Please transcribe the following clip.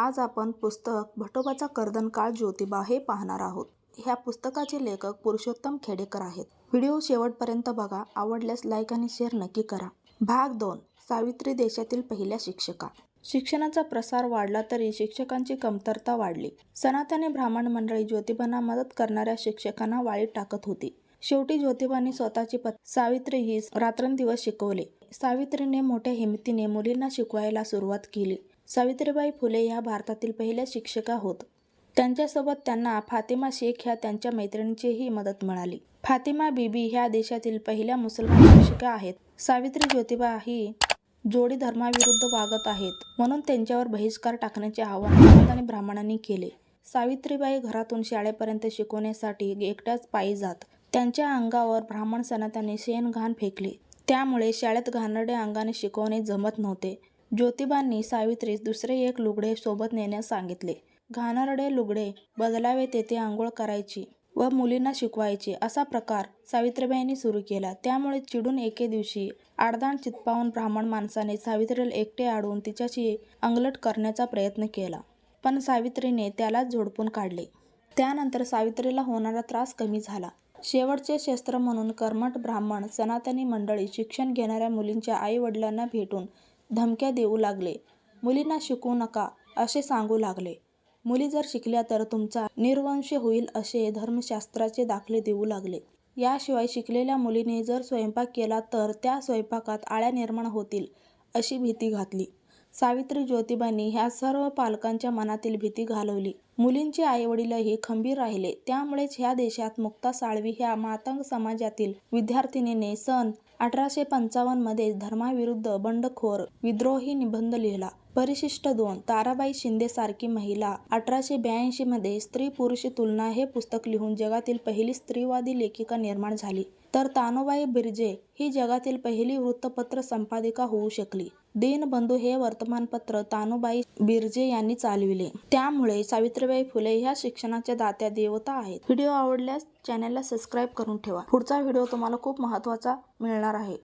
आज आपण पुस्तक भटोबाचा कर्दन काळ ज्योतिबा हे पाहणार आहोत. ह्या पुस्तकाचे लेखक पुरुषोत्तम खेडेकर आहेत. व्हिडिओ शेवटपर्यंत बघा आवडल्यास लाईक आणि शेअर नक्की करा. भाग दोन सावित्री देशातील पहिल्या शिक्षका. शिक्षणाचा प्रसार वाढला तरी शिक्षकांची कमतरता वाढली. सनातनी ब्राह्मण मंडळी ज्योतिबांना मदत करणाऱ्या शिक्षकांना वाळीत टाकत होती. शेवटी ज्योतिबांनी स्वतःची पत सावित्री ही रात्रंदिवस शिकवले. सावित्रीने मोठ्या हिमतीने मुलींना शिकवायला सुरुवात केली. सावित्रीबाई फुले ह्या भारतातील पहिल्या शिक्षिका होत त्यांच्यासोबत त्यांना फातिमा शेख ह्या त्यांच्या मैत्रिणीचीही मदत मिळाली. फातिमा बीबी ह्या देशातील पहिल्या मुसलमान शिक्षिका आहेत. सावित्री ज्योतिबा ही जोडी धर्माविरुद्ध वागत आहेत म्हणून त्यांच्यावर बहिष्कार टाकण्याचे आवाहन आणि ब्राह्मणांनी केले. सावित्रीबाई घरातून शाळेपर्यंत शिकवण्यासाठी एकट्याच पायी जात. त्यांच्या अंगावर ब्राह्मण सनातनी शेण घाण फेकली. त्यामुळे शाळेत घाणेरड्या अंगाने शिकवणे जमत नव्हते. ज्योतिबांनी सावित्रीस दुसरे एक लुगडे सोबत नेण्यास सांगितले. घाणेरडे लुगडे बदलावे तेथे आंघोळ करायची व मुलींना शिकवायची असा प्रकार सावित्रीबाईंनी सुरू केला. त्यामुळे चिडून एके दिवशी आडदाण चित्पावून ब्राह्मण माणसाने सावित्रीला एकटे आडून तिच्याशी अंगलट करण्याचा प्रयत्न केला. पण सावित्रीने त्यालाच झोडपून काढले. त्यानंतर सावित्रीला होणारा त्रास कमी झाला. शेवटचे शस्त्र म्हणून कर्मठ ब्राह्मण सनातनी मंडळी शिक्षण घेणाऱ्या मुलींच्या आई वडिलांना भेटून धमक्या देऊ लागले. मुलींना शिकू नका असे सांगू लागले. मुली जर शिकल्या तर तुमचा निर्वंश होईल असे धर्मशास्त्राचे दाखले देऊ लागले. याशिवाय शिकलेल्या मुलीने जर स्वयंपाक केला तर त्या स्वयंपाकात आळ्या निर्माण होतील अशी भीती घातली. सावित्री ज्योतिबांनी ह्या सर्व पालकांच्या मनातील भीती घालवली. मुलींचे आईवडीलही खंबीर राहिले. त्यामुळेच ह्या देशात मुक्ता साळवी ह्या मातंग समाजातील विद्यार्थिनीने सन अठराशे पंचावन्नमध्ये धर्माविरुद्ध बंडखोर विद्रोही निबंध लिहिला. परिशिष्ट दोन ताराबाई शिंदे सारखी महिला अठराशे ब्याऐंशी मध्ये स्त्री पुरुष तुलना हे पुस्तक लिहून जगातील पहिली स्त्रीवादी लेखिका निर्माण झाली. तर तानोबाई बिर्जे ही जगातील पहिली वृत्तपत्र संपादिका होऊ शकली. दीनबंधू हे वर्तमानपत्र तानुबाई बिर्जे यांनी चालविले. त्यामुळे सावित्रीबाई फुले ह्या शिक्षणाच्या दात्या देवता आहेत. व्हिडिओ आवडल्यास चॅनलला सबस्क्राईब करून ठेवा. पुढचा व्हिडिओ तुम्हाला खूप महत्त्वाचा मिळणार आहे.